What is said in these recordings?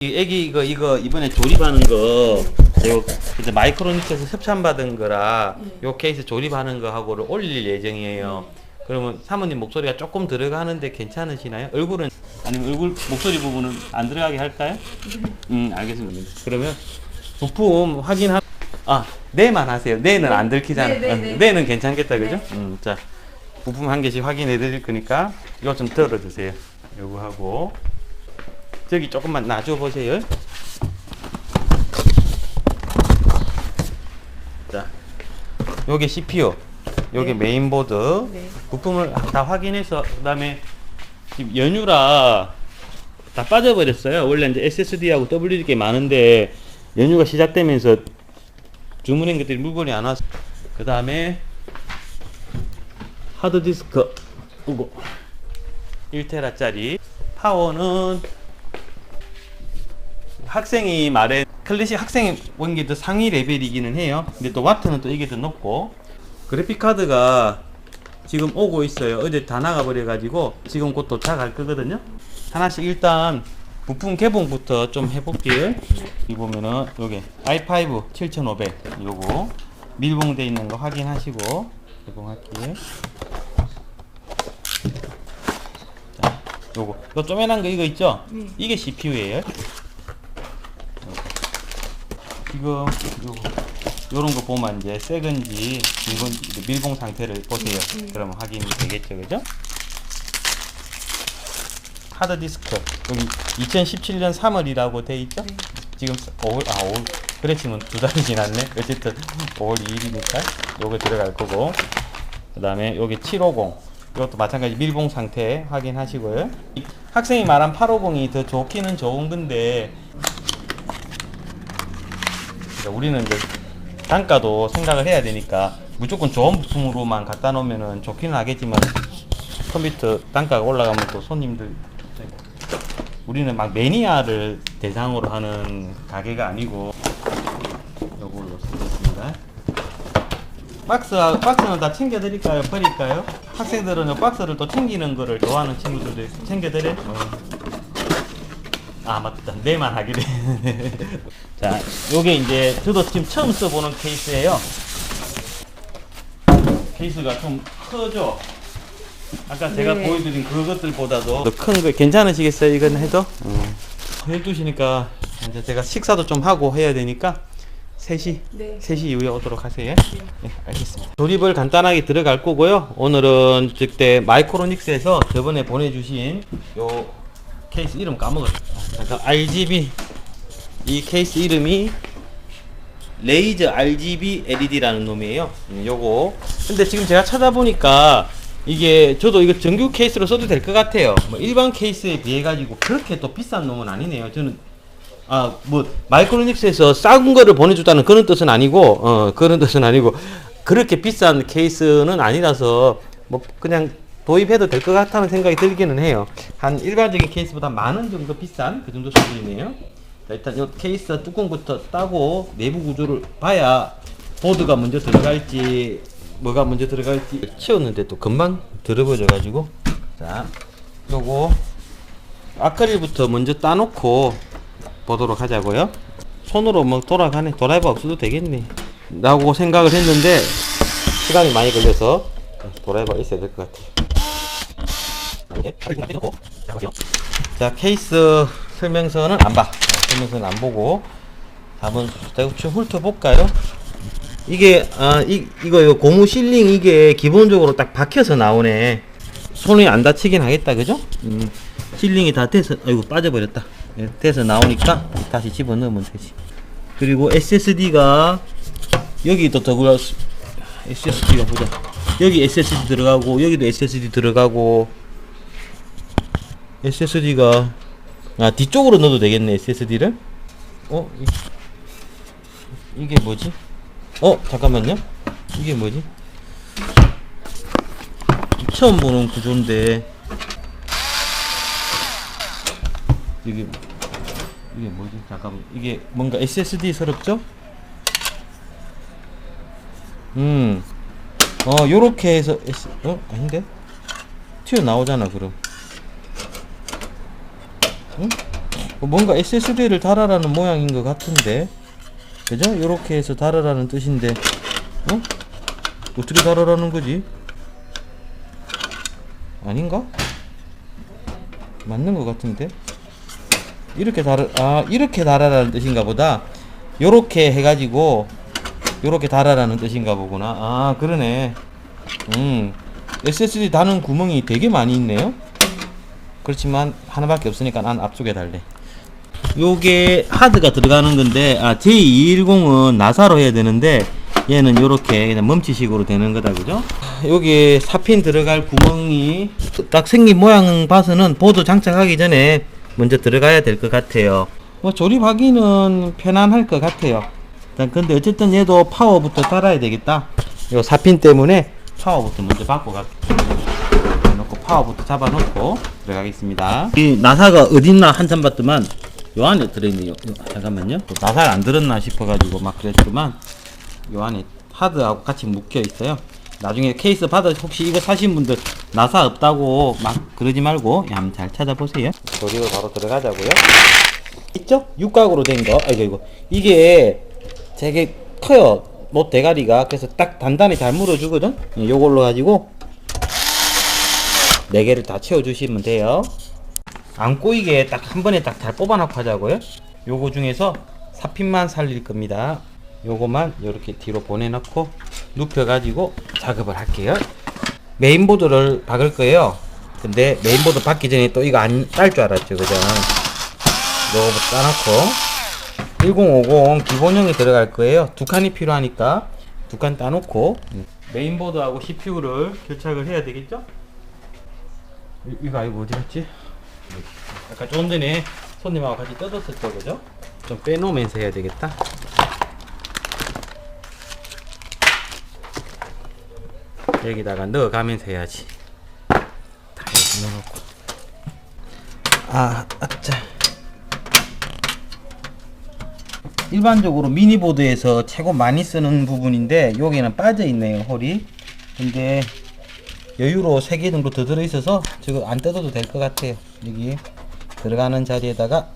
이 애기 이거 이거 이번에 조립하는 거 이제 마이크로닉에서 협찬 받은 거라 요 케이스 조립하는 거 하고를 올릴 예정이에요. 그러면 사모님 목소리가 조금 들어가는데 괜찮으시나요? 얼굴은 아니면 얼굴 목소리 부분은 안 들어가게 할까요? 음 알겠습니다. 그러면 부품 확인하 아 네만 하세요. 네는 안 들키잖아. 네, 네, 어, 네. 네는 괜찮겠다 그죠? 네. 음, 자 부품 한 개씩 확인해 드릴 거니까 이거 좀 들어주세요. 요거 하고 저기 조금만 놔줘 보세요. 자, 요게 CPU, 요게 네. 메인보드. 네. 부품을 다 확인해서 그다음에 지금 연유라 다 빠져버렸어요. 원래 이제 SSD하고 WD 게 많은데 연유가 시작되면서 주문한 것들이 물건이 안 와서 그다음에 하드디스크 이거 1테라짜리 파워는 학생이 말해 클래식 학생 원기 더 상위 레벨이기는 해요. 근데 또 와트는 또 이게 더 높고 그래픽 카드가 지금 오고 있어요. 어제 다 나가 버려 가지고 지금 곧 도착할 거거든요. 하나씩 일단 부품 개봉부터 좀 해볼게요. 이 보면은 요게 i5 7500 요거 밀봉돼 있는 거 확인하시고 개봉할게요. 자, 요거 요 쪼매난 거 이거 있죠? 네. 이게 CPU예요. 지금 요거 요런 거 보면 이제 새 건지 밀봉, 밀봉 상태를 보세요. 그러면 확인이 되겠죠, 그죠? 하드디스크 여기 2017년 3월이라고 돼 있죠? 지금 5월 아 5월 그래 지금 두 달이 지났네. 어쨌든 5월 2일이니까 요거 들어갈 거고 그 다음에 여기 750 이것도 마찬가지 밀봉 상태 확인하시고요. 이 학생이 말한 850이 더 좋기는 좋은 건데 그러니까 우리는 이제 단가도 생각을 해야 되니까 무조건 좋은 부품으로만 갖다 놓으면은 좋기는 하겠지만 컴퓨터 단가가 올라가면 또 손님들 우리는 막 매니아를 대상으로 하는 가게가 아니고 요걸로 쓰겠습니다. 박스 박스는 다 챙겨 드릴까요? 버릴까요? 학생들은 요 박스를 또 챙기는 거를 좋아하는 친구들도 있- 챙겨 드려. 어. 아 맞다 내만 하기로 해. 자 요게 이제 저도 지금 처음 써보는 케이스예요 케이스가 좀 크죠 아까 제가 네. 보여드린 그것들보다도 더 큰 거 괜찮으시겠어요 이건 해도? 어. 12시니까 이제 제가 식사도 좀 하고 해야 되니까 3시 네. 3시 이후에 오도록 하세요. 네, 알겠습니다. 조립을 간단하게 들어갈 거고요. 오늘은 그때 마이크로닉스에서 저번에 보내주신 요 케이스 이름 까먹었어. 잠깐 RGB 이 케이스 이름이 레이저 RGB LED라는 놈이에요. 음, 요거. 근데 지금 제가 찾아보니까 이게 저도 이거 정규 케이스로 써도 될 것 같아요. 뭐 일반 케이스에 비해 가지고 그렇게 또 비싼 놈은 아니네요. 저는 아, 뭐 마이크로닉스에서 싼 거를 보내줬다는 그런 뜻은 아니고, 어, 그런 뜻은 아니고 그렇게 비싼 케이스는 아니라서 뭐 그냥 도입해도 될 것 같다는 생각이 들기는 해요. 한 일반적인 케이스보다 만원 정도 비싼 그 정도 수준이네요. 자, 일단 이 케이스 뚜껑부터 따고 내부 구조를 봐야 보드가 먼저 들어갈지 뭐가 먼저 들어갈지 치웠는데 또 금방 들어버져 가지고 자 요거 아크릴부터 먼저 따놓고 보도록 하자고요. 손으로 뭐 돌아가네. 드라이버 없어도 되겠네. 라고 생각을 했는데 시간이 많이 걸려서 드라이버가 있어야 될 것 같아요. 자 케이스 설명서는 안 봐. 설명서는 안 보고 한번 대충 훑어볼까요? 이게 아 이, 이거 요 고무 실링 이게 기본적으로 딱 박혀서 나오네. 손이 안 다치긴 하겠다, 그죠? 음, 실링이 다 돼서, 아이고, 빠져버렸다. 예, 돼서 나오니까 다시 집어넣으면 되지. 그리고 SSD가, 여기도 더구나, SSD가 보자. 여기 SSD 들어가고, 여기도 SSD 들어가고, SSD가, 아, 뒤쪽으로 넣어도 되겠네, SSD를. 어? 이, 이게 뭐지? 어, 잠깐만요. 이게 뭐지? 처음 보는 구조인데 이게 이게 뭐지? 잠깐만 이게 뭔가 SSD 스럽죠? 음, 어 요렇게 해서 어 아닌데 튀어 나오잖아 그럼. 응? 뭔가 SSD를 달아라는 모양인 것 같은데 그죠? 이렇게 해서 달아라는 뜻인데 어? 어떻게 달아라는 거지? 아닌가? 맞는 것 같은데 이렇게 달아 아 이렇게 달아라는 뜻인가 보다 요렇게 해가지고 요렇게 달아라는 뜻인가 보구나 아 그러네 음 SSD 다는 구멍이 되게 많이 있네요 그렇지만 하나밖에 없으니까 난 앞쪽에 달래. 요게 하드가 들어가는 건데 아 J210은 나사로 해야 되는데 얘는 요렇게 그냥 멈치식으로 되는 거다 그죠? 여기 사핀 들어갈 구멍이 딱 생긴 모양 봐서는 보드 장착하기 전에 먼저 들어가야 될 것 같아요. 뭐 조립하기는 편안할 것 같아요. 근데 어쨌든 얘도 파워부터 달아야 되겠다. 요 사핀 때문에 파워부터 먼저 바꿔 가 놓고 파워부터 잡아놓고 들어가겠습니다 이 나사가 어딨나 한참 봤더만 요 안에 들어있네요 요, 잠깐만요 나사가 안 들었나 싶어가지고 막 그랬지만 요 안에 하드하고 같이 묶여 있어요. 나중에 케이스 받아 혹시 이거 사신 분들 나사 없다고 막 그러지 말고 예, 한번 잘 찾아보세요. 조립을 바로 들어가자고요. 있죠? 육각으로 된 거. 아이고 이거 이게 되게 커요. 못 대가리가 그래서 딱 단단히 잘 물어주거든. 예, 요걸로 가지고 네 개를 다 채워주시면 돼요. 안 꼬이게 딱 한 번에 딱 잘 뽑아놓고 하자고요. 요거 중에서 사핀만 살릴 겁니다. 요거만 이렇게 뒤로 보내놓고 눕혀 가지고 작업을 할게요. 메인보드를 박을 거예요. 근데 메인보드 박기 전에 또 이거 안 딸 줄 알았죠, 그죠? 요거부터 따놓고 1050 기본형이 들어갈 거예요. 두 칸이 필요하니까 두 칸 따놓고 메인보드하고 CPU를 결착을 해야 되겠죠? 이- 이거 아이고 어디 갔지? 아까 좀 전에 손님하고 같이 뜯었었죠, 그죠? 좀 빼놓으면서 해야 되겠다. 여기다가 넣어가면서 해야지. 다 여기 넣어놓고. 아, 아짜. 일반적으로 미니보드에서 최고 많이 쓰는 부분인데 여기는 빠져 있네요 홀이. 근데 여유로 3개 정도 더 들어있어서 지금 안 뜯어도 될 것 같아요. 여기 들어가는 자리에다가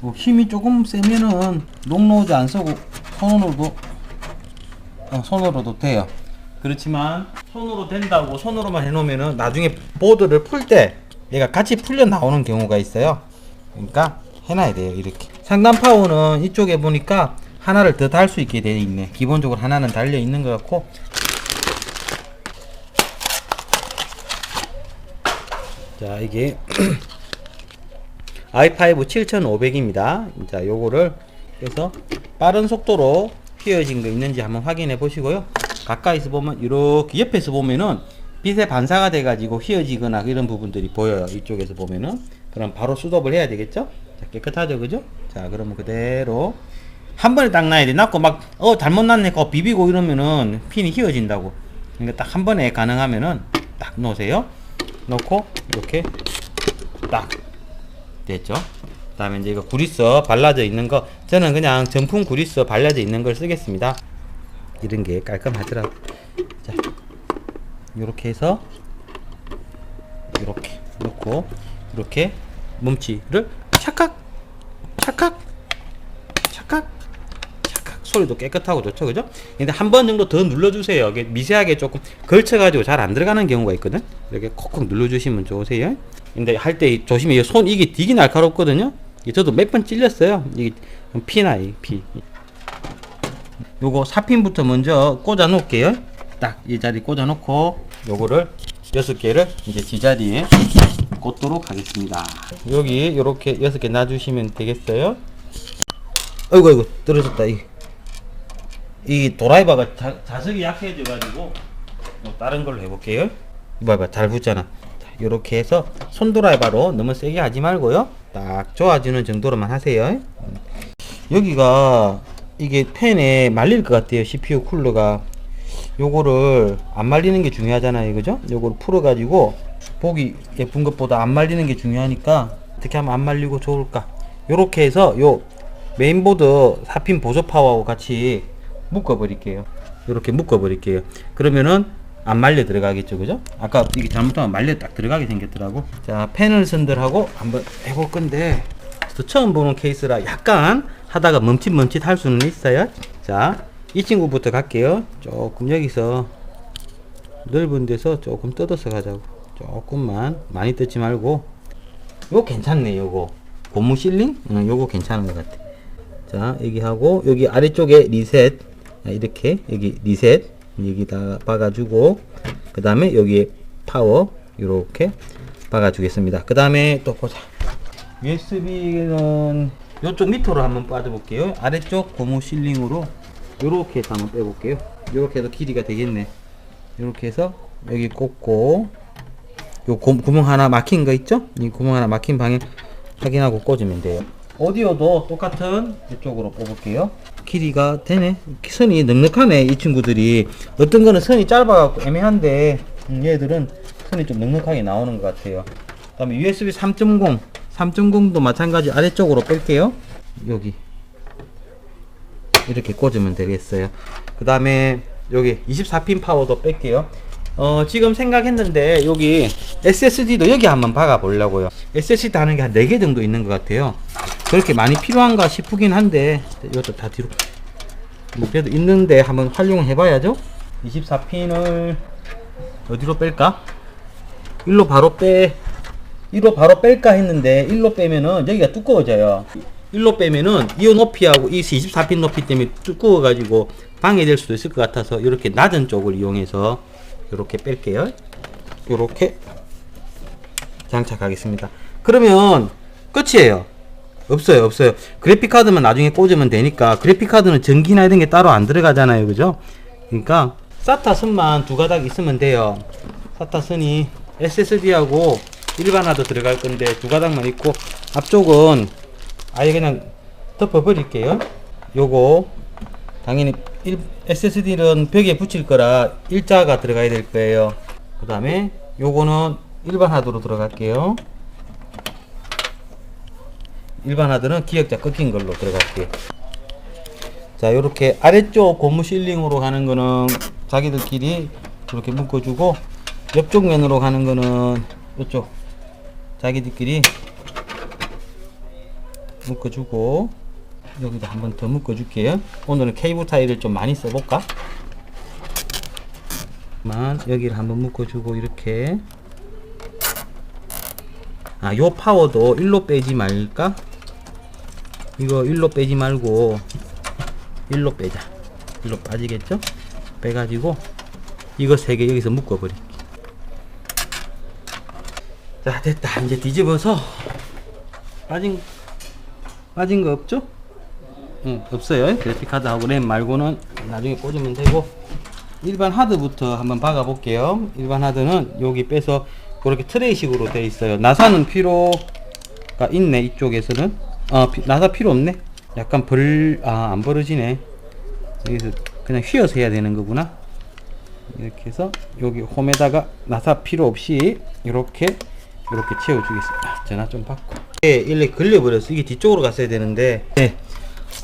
뭐 힘이 조금 세면은 롱로즈 안 쓰고 손으로도 어, 손으로도 돼요. 그렇지만 손으로 된다고 손으로만 해놓으면은 나중에 보드를 풀 때 얘가 같이 풀려 나오는 경우가 있어요. 그러니까 해놔야 돼요 이렇게. 상단 파워는 이쪽에 보니까 하나를 더 달 수 있게 되어 있네. 기본적으로 하나는 달려 있는 것 같고. 자 이게 i5 7500입니다. 자 요거를 그래서 빠른 속도로 휘어진 거 있는지 한번 확인해 보시고요. 가까이서 보면 이렇게 옆에서 보면은 빛에 반사가 돼 가지고 휘어지거나 이런 부분들이 보여요. 이쪽에서 보면은. 그럼 바로 수dob을 해야 되겠죠? 자, 깨끗하죠? 그죠? 자 그러면 그대로 한 번에 딱 놔야 돼. 놔고 막어 잘못 놨네. 거 비비고 이러면은 핀이 휘어진다고. 그러니까 딱 한 번에 가능하면은 딱 놓으세요 놓고 이렇게 딱 됐죠 그 다음에 이제 이거 구리서 발라져 있는 거 저는 그냥 정품 구리서 발라져 있는 걸 쓰겠습니다 이런 게 깔끔하더라고. 자, 이렇게 해서 이렇게 놓고 이렇게 몸치를 착각, 착각 소리도 깨끗하고 좋죠, 그죠? 근데 한 번 정도 더 눌러주세요. 이게 미세하게 조금 걸쳐 가지고 잘 안 들어가는 경우가 있거든. 이렇게 콕콕 눌러주시면 좋으세요. 근데 할 때 조심히 손 이게 되게 날카롭거든요. 저도 몇 번 찔렸어요. 이게 피나 이 피. 요거 사핀부터 먼저 꽂아 놓을게요. 딱 이 자리 꽂아 놓고 요거를 여섯 개를 이제 지자리에 꽂도록 하겠습니다. 여기 이렇게 여섯 개 놔주시면 되겠어요. 아이고 아이고 떨어졌다 이. 이 도라이버가 자, 자석이 약해져 가지고 뭐 다른 걸로 해볼게요. 봐봐 잘 붙잖아. 자, 이렇게 해서 손 도라이버로 너무 세게 하지 말고요. 딱 좋아지는 정도로만 하세요. 여기가 이게 팬에 말릴 것 같아요 CPU 쿨러가 요거를 안 말리는 게 중요하잖아요 그죠 요거를 풀어 가지고 보기 예쁜 것보다 안 말리는 게 중요하니까 어떻게 하면 안 말리고 좋을까 요렇게 해서 요 메인보드 사핀 보조 파워하고 같이 묶어 버릴게요 요렇게 묶어 버릴게요 그러면은 안 말려 들어가겠죠 그죠 아까 이게 잘못하면 말려 딱 들어가게 생겼더라고 자 펜을 선들하고 한번 해볼 건데 그래서 처음 보는 케이스라 약간 하다가 멈칫멈칫 할 수는 있어요. 자, 이 친구부터 갈게요. 조금 여기서 넓은 데서 조금 뜯어서 가자고. 조금만 많이 뜯지 말고. 요거 괜찮네, 요거. 고무 실링? 응, 요거 괜찮은 것 같아. 자, 여기 하고 여기 아래쪽에 리셋 아, 이렇게 여기 리셋 여기다 박아주고 그 다음에 여기에 파워 이렇게 박아주겠습니다. 그 다음에 또 보자. USB는 이쪽 밑으로 한번 빠져볼게요. 아래쪽 고무 실링으로 이렇게 해서 한번 빼볼게요. 이렇게 해도 길이가 되겠네. 이렇게 해서 여기 꽂고 요 고- 구멍 하나 막힌 거 있죠? 이 구멍 하나 막힌 방에 확인하고 꽂으면 돼요. 오디오도 똑같은 이쪽으로 뽑을게요. 길이가 되네. 선이 넉넉하네. 이 친구들이 어떤 거는 선이 짧아갖고 애매한데 음, 얘들은 선이 좀 넉넉하게 나오는 것 같아요. 그 다음에 USB 3.0, 3.0도 마찬가지 아래쪽으로 뺄게요. 여기 이렇게 꽂으면 되겠어요. 그 다음에 여기 24핀 파워도 뺄게요. 어, 지금 생각했는데 여기 SSD도 여기 한번 박아 보려고요. SSD 하는 게 한 4개 정도 있는 것 같아요. 그렇게 많이 필요한가 싶긴 한데 이것도 다 뒤로 뭐 그래도 있는데 한번 활용해 봐야죠. 24핀을 어디로 뺄까? 일로 바로 빼 일로 바로 뺄까 했는데 일로 빼면은 여기가 두꺼워져요. 일로 빼면은 이 높이하고 이 24핀 높이 때문에 두꺼워 가지고 방해될 수도 있을 것 같아서 이렇게 낮은 쪽을 이용해서 이렇게 뺄게요. 이렇게 장착하겠습니다. 그러면 끝이에요. 없어요, 없어요. 그래픽 카드만 나중에 꽂으면 되니까 그래픽 카드는 전기나 이런 게 따로 안 들어가잖아요, 그죠? 그러니까 사타 선만 두 가닥 있으면 돼요. 사타 선이 SSD하고 일반화도 들어갈 건데 두 가닥만 있고 앞쪽은 아예 그냥 덮어 버릴게요. 요거 당연히 SSD는 벽에 붙일 거라 일자가 들어가야 될 거예요. 그 다음에 요거는 일반화도로 들어갈게요. 일반화들은 기역자 꺾인 걸로 들어갈게요. 자, 요렇게 아래쪽 고무 실링으로 가는 거는 자기들끼리 이렇게 묶어주고 옆쪽 면으로 가는 거는 이쪽 자기들끼리 묶어주고 여기다 한번 더 묶어줄게요. 오늘은 케이블 타일을 좀 많이 써볼까? 만 여기를 한번 묶어주고 이렇게 아, 요 파워도 일로 빼지 말까? 이거 일로 빼지 말고 일로 빼자. 일로 빠지겠죠? 빼가지고 이거 세 개 여기서 묶어버리. 자 됐다. 이제 뒤집어서 빠진 빠진 거 없죠? 응, 없어요. 그래픽 카드하고 램 말고는 나중에 꽂으면 되고 일반 하드부터 한번 박아 볼게요. 일반 하드는 여기 빼서 그렇게 트레이식으로 돼 있어요. 나사는 필요가 있네 이쪽에서는. 어, 피- 나사 필요 없네. 약간 벌, 아, 안 벌어지네. 여기서 그냥 휘어서 해야 되는 거구나. 이렇게 해서 여기 홈에다가 나사 필요 없이 이렇게 이렇게 채워주겠습니다. 전화 좀 받고. 예, 일레 걸려버렸어. 이게 뒤쪽으로 갔어야 되는데. 네.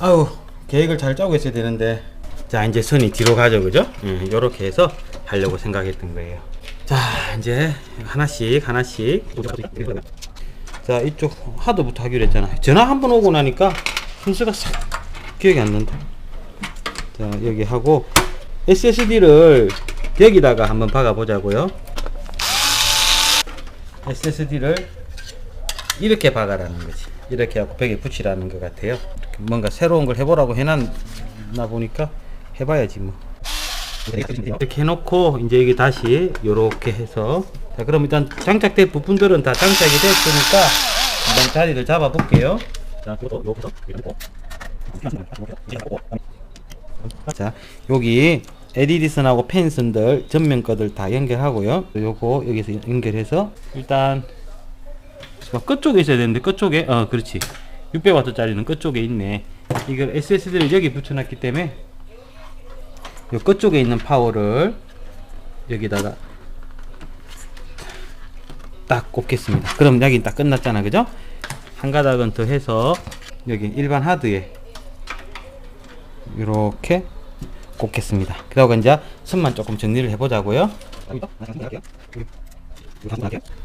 아우 계획을 잘 짜고 있어야 되는데. 자 이제 선이 뒤로 가죠, 그죠? 음, 이렇게 해서 하려고 생각했던 거예요. 자 이제 하나씩 하나씩. 자 이쪽 하드부터 하기로 했잖아. 전화 한 번 오고 나니까 순서가 싹 기억이 안 난다. 자 여기 하고 SSD를 여기다가 한번 박아 보자고요. SSD를 이렇게 박아라는 거지. 이렇게 하고 벽에 붙이라는 것 같아요. 뭔가 새로운 걸 해보라고 해놨나 보니까 해봐야지 뭐. 이렇게 해놓고 이제 여기 다시 이렇게 해서 자 그럼 일단 장착된 부품들은 다 장착이 됐으니까 한번 자리를 잡아 볼게요. 자, 여기 에디디슨하고 펜슨들 전면 거들 다 연결하고요. 요거 여기서 연결해서 일단 어, 끝쪽에 있어야 되는데 끝쪽에 어 그렇지 600W짜리는 끝쪽에 있네 이걸 SSD를 여기 붙여놨기 때문에 요 끝쪽에 있는 파워를 여기다가 딱 꼽겠습니다 그럼 여긴 딱 끝났잖아 그죠 한 가닥은 더 해서 여기 일반 하드에 이렇게 꼽겠습니다 그러고 이제 선만 조금 정리를 해보자고요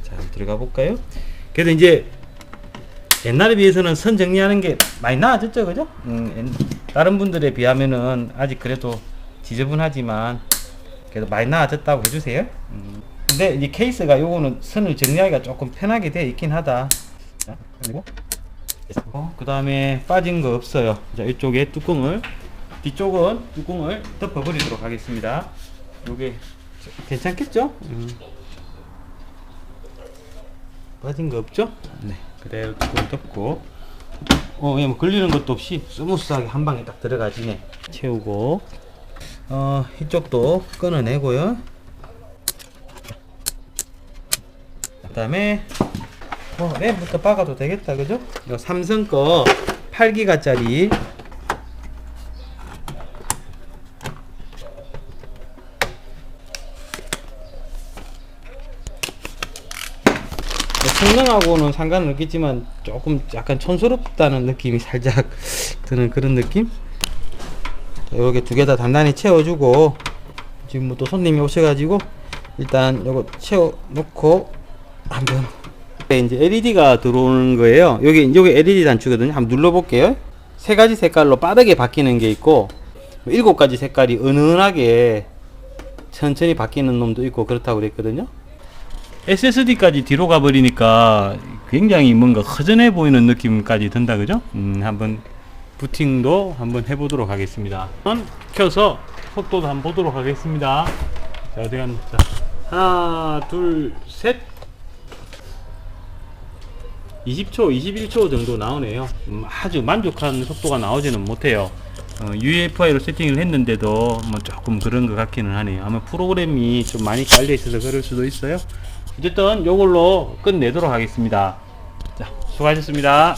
자 들어가 볼까요 그래도 이제 옛날에 비해서는 선 정리하는 게 많이 나아졌죠, 그죠? 음, 옛- 다른 분들에 비하면은 아직 그래도 지저분하지만 그래도 많이 나아졌다고 해주세요. 음. 근데 이 케이스가 요거는 선을 정리하기가 조금 편하게 돼 있긴 하다. 자, 그리고 그 다음에 빠진 거 없어요. 자, 이쪽에 뚜껑을 뒤쪽은 뚜껑을 덮어 버리도록 하겠습니다. 요게 괜찮겠죠? 음. 빠진 거 없죠? 네, 그대로 뚜껑 덮고 어, 예, 뭐 걸리는 것도 없이 스무스하게 한 방에 딱 들어가지네. 채우고 어, 이쪽도 끊어내고요. 그다음에 뭐 램부터 박아도 되겠다, 그죠? 이거 삼성 거 8기가짜리 뭐 성능하고는 상관은 없겠지만 조금 약간 촌스럽다는 느낌이 살짝 드는 그런 느낌? 여기 두개 다 단단히 채워주고 지금 뭐 또 손님이 오셔가지고 일단 요거 채워 놓고 한번 네, 이제 LED가 들어오는 거예요. 여기 여기 LED 단추거든요. 한번 눌러볼게요. 세 가지 색깔로 빠르게 바뀌는 게 있고 일곱 가지 색깔이 은은하게 천천히 바뀌는 놈도 있고 그렇다고 그랬거든요. SSD까지 뒤로 가버리니까 굉장히 뭔가 허전해 보이는 느낌까지 든다 그죠? 음, 한번 부팅도 한번 해보도록 하겠습니다. 켜서 속도도 한번 보도록 하겠습니다. 자 어디 갔나? 자, 하나, 둘, 셋. 20초, 21초 정도 나오네요. 음, 아주 만족한 속도가 나오지는 못해요. 어, UEFI로 세팅을 했는데도 뭐 조금 그런 것 같기는 하네요. 아마 프로그램이 좀 많이 깔려 있어서 그럴 수도 있어요. 어쨌든 이걸로 끝내도록 하겠습니다. 자, 수고하셨습니다.